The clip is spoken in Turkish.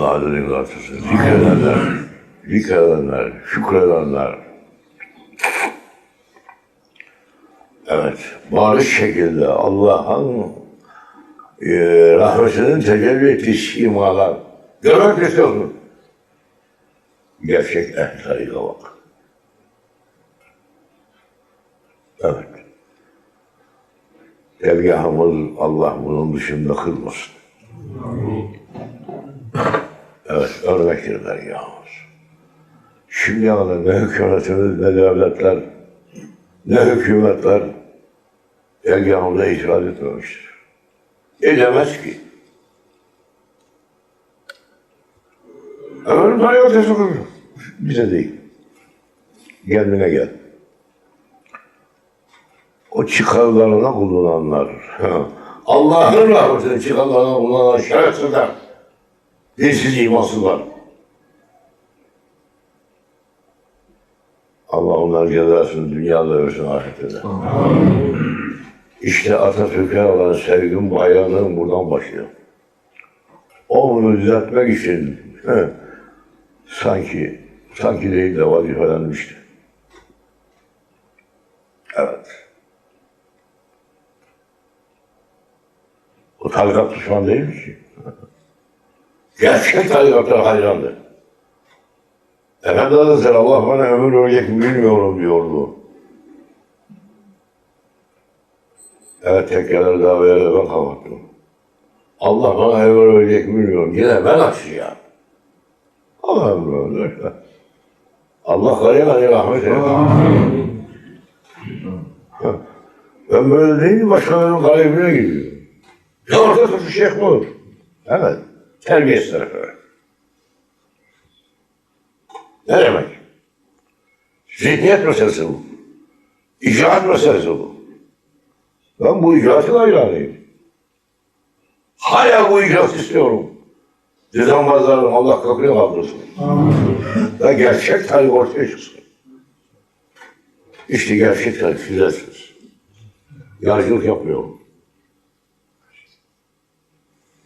Allah adını artırsın. Zikredenler, zikredenler, şükredenler. Evet, barış şekilde Allah'ın e, rahmetinin tecelli ettiği simalar. Görmek istiyorsun. Gerçek ehl bak. Evet. Dergahımız Allah bunun dışında kılmasın. Evet, örnektir dergahımız. Şimdiye kadar ne hükümetimiz, ne devletler, ne hükümetler dergahımıza itiraz etmemiştir. Edemez ki. Ömrün tarikat yaşadı. Bize değil. Kendine gel. O çıkarlarına kullananlar, Allah'ın rahmetini çıkarlarına kullanan şerefsizler, dinsiz imansızlar. Allah onların cezasını dünyada versin ahirette de. İşte Atatürk'e olan sevgim, bayrağım buradan başlıyor. Onu düzeltmek için he, sanki sanki değil de vazifelenmişti. Evet. O tarikat düşman değil mi ki? Gerçek tarikata hayrandı. Efendi Hazretleri Allah bana ömür verecek mi bilmiyorum diyordu. Evet tekkeler davaya ben kapattım. Allah bana ömür verecek mi bilmiyorum. Yine ben aşıyam. Allah ömür verecek. Allah gani rahmet eylesin. Ben böyle değil başkalarının kalbine gidiyor. Ya orada suçu şeyh olur? Evet. Terbiyesiz efendim. Ne demek? Zihniyet meselesi bu. İcraat meselesi bu. Ben bu icraatın hayranıyım. Hala bu icraat istiyorum. Düzenbazların Allah kapını kaldırsın. Ve gerçek tarih ortaya çıksın. İşte gerçek tarih güzelsiniz. Yargılık yapmıyorum.